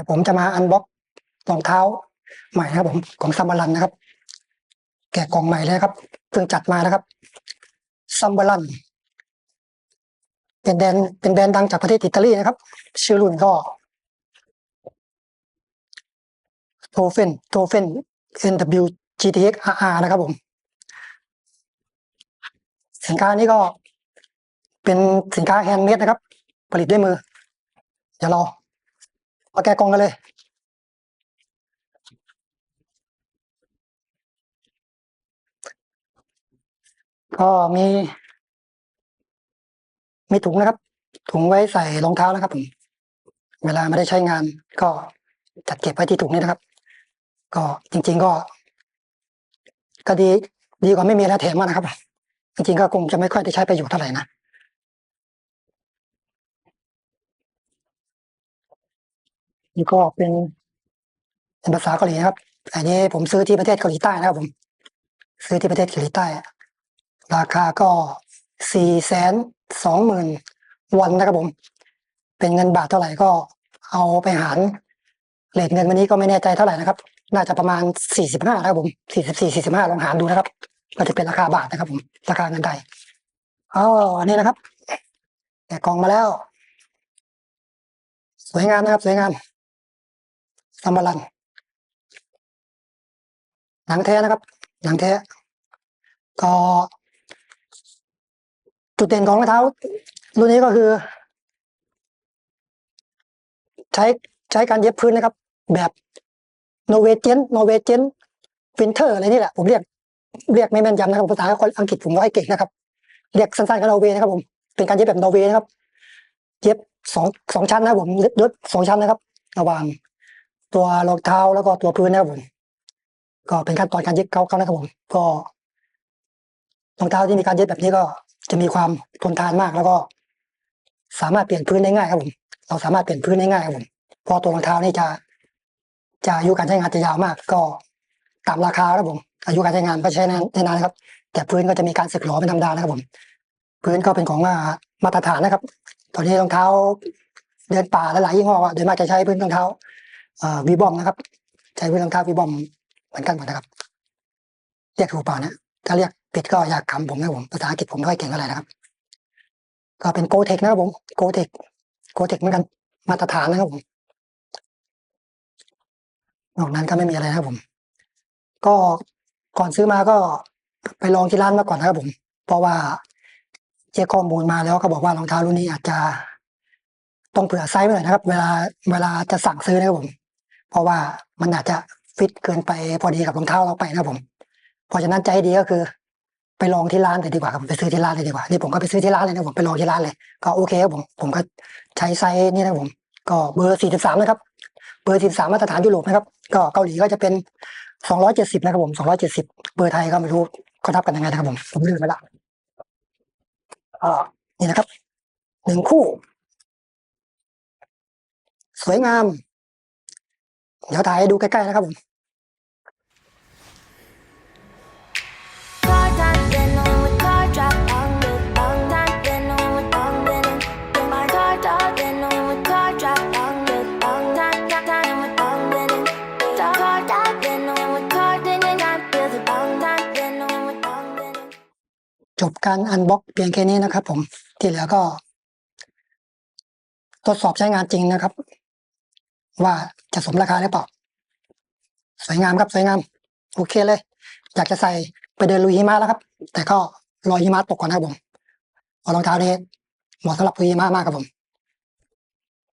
ดี๋ยวผมจะมาอันบ็อกรองเท้าใหม่นะครับ ผมของซัมบารันนะครับ แกะกล่องใหม่เลยครับเพิ่งจัดมานะครับซัมบารันเป็นแบรนด์เป็นแบรนด์ดังจากประเทศอิตาลีนะครับ ชื่อรุ่นก็โทเฟนโทเฟน NW GTX RR นะครับผม สินค้านี้ก็เป็นสินค้าแฮนด์เมดนะครับ ผลิตด้วยมือ เดี๋ยวเรา มาแกะกล่องกันเลย ก็มี มีถุงนะครับ ถุงไว้ใส่รองเท้านะครับผมเวลาไม่ได้ใช้งาน ก็จัดเก็บไว้ที่ถุงนี้นะครับ ก็จริง ๆก็ ก็ดีดีกว่าไม่มีอะไรแถมมานะครับ จริงๆก็คงจะไม่ค่อยได้ใช้ประโยชน์เท่าไหร่นะ นี่ก็เป็นเป็นภาษาเกาหลีนะครับ อันนี้ผมซื้อที่ประเทศเกาหลีใต้นะครับผม ซื้อที่ประเทศเกาหลีใต้ ราคาก็สี่แสนสองหมื่นวอนนะครับผม เป็นเงินบาทเท่าไหร่ก็เอาไปหารเรทเงินวันนี้ก็ไม่แน่ใจเท่าไหร่นะครับ น่าจะประมาณสี่สิบห้านะครับผมสี่สิบสี่สี่สิบห้าลองหารดูนะครับ ก็จะเป็นราคาบาทนะครับผม ราคาเงินไทยอ๋ออันนี้นะครับแกะกล่องมาแล้ว สวยงามนะครับ สวยงาม ซัมบารัน หนังแท้นะครับ หนังแท้ ก็จุดเด่นของรองเท้ารุ่นนี้ก็คือ ใช้ใช้การเย็บพื้นนะครับ แบบโนเวเจนโนเวเจนฟินเทอร์อะไรนี่แหละผมเรียกเรียกไม่แม่นยำนะครับภาษาอังกฤษผมก็ให้เก่งนะครับ เรียกสั้นๆก็นอร์เวนะครับผมเป็นการเย็บแบบนเวนะครับ เย็บสองสองชั้นนะผมเย็บสองชั้นนะครับ ระหว่าง ตัวรองเท้าแล้วก็ตัวพื้นนะครับผมก็เป็นขั้นตอนการเย็บเขาเขานะครับผมก็รองเท้าที่มีการเย็บแบบนี้ก็จะมีความทนทานมาก แล้วก็ สามารถเปลี่ยนพื้นได้ง่ายครับผมเราสามารถเปลี่ยนพื้นได้ง่ายครับผมเพราะตัวรองเท้านี่จะ จะอายุการใช้งานจะยาวมาก ก็ตามราคาครับผม อายุการใช้งานก็ใช้นานได้นานนะครับ แต่พื้นก็จะมีการสึกหรอเป็นธรรมดานะครับผม พื้นก็เป็นของอ่ามาตรฐานนะครับ ตอนนี้รองเท้า เดินป่าหลายๆยี่ห้ออะโดยมากจะใช้พื้นรองเท้า วีบอมนะครับ ใช้พื้นรองเท้าวีบอมเหมือนกันหมดนะครับ เรียกถูกเปล่านะ ถ้าเรียกผิดก็อยากคำผมนะผม ภาษาอังกฤษผมไม่ค่อยเก่งเท่าไหร่นะครับ ก็เป็นโกเทคนะครับผมโกเทคโกเทคเหมือนกันมาตรฐานนะครับผมนอกนั้นก็ไม่มีอะไรนะครับผม ก็ก่อนซื้อมาก็ไปลองที่ร้านมาก่อนนะครับผม เพราะว่าเช็คข้อมูลมาแล้วก็บอกว่ารองเท้ารุ่นนี้อาจจะต้องเผื่อไซส์ไว้หน่อยนะครับ เวลาเวลาจะสั่งซื้อนะครับผม เพราะว่ามันอาจจะฟิตเกินไปพอดีกับรองเท้าเราไปนะผมเพราะฉะนั้นใจดีก็คือ ไปลองที่ร้านเลยดีกว่าครับไปซื้อที่ร้านเลยดีกว่านี่ผมก็ไปซื้อที่ร้านเลยนะผมไปลองที่ร้านเลย ก็โอเคครับผมผมก็ใช้ไซส์นี่นะผม ก็เบอร์สี่สิบสามนะครับ เบอร์สิบสามมาตรฐานยุโรปนะครับ ก็เกาหลีก็จะเป็นสองร้อยเจ็ดสิบนะครับผมสองร้อยเจ็ดสิบเบอร์ไทยก็ไม่รู้เขาทับกันยังไงนะครับผมผมลืมไปละอ่านี่นะครับหนึ่งคู่ สวยงาม เดี๋ยวถ่ายให้ดูใกล้ๆนะครับผมจบการอันบ็อกเพียงแค่นี้นะครับผม ที่เหลือก็ ทดสอบใช้งานจริงนะครับ ว่าจะสมราคาหรือเปล่า สวยงามครับสวยงาม โอเคเลย อยากจะใส่ไปเดินลุยหิมะแล้วครับ แต่ก็รอหิมะตกก่อนนะครับผมราะรองเท้านี้เหมาะสำหรับลุยหิมะมากครับผม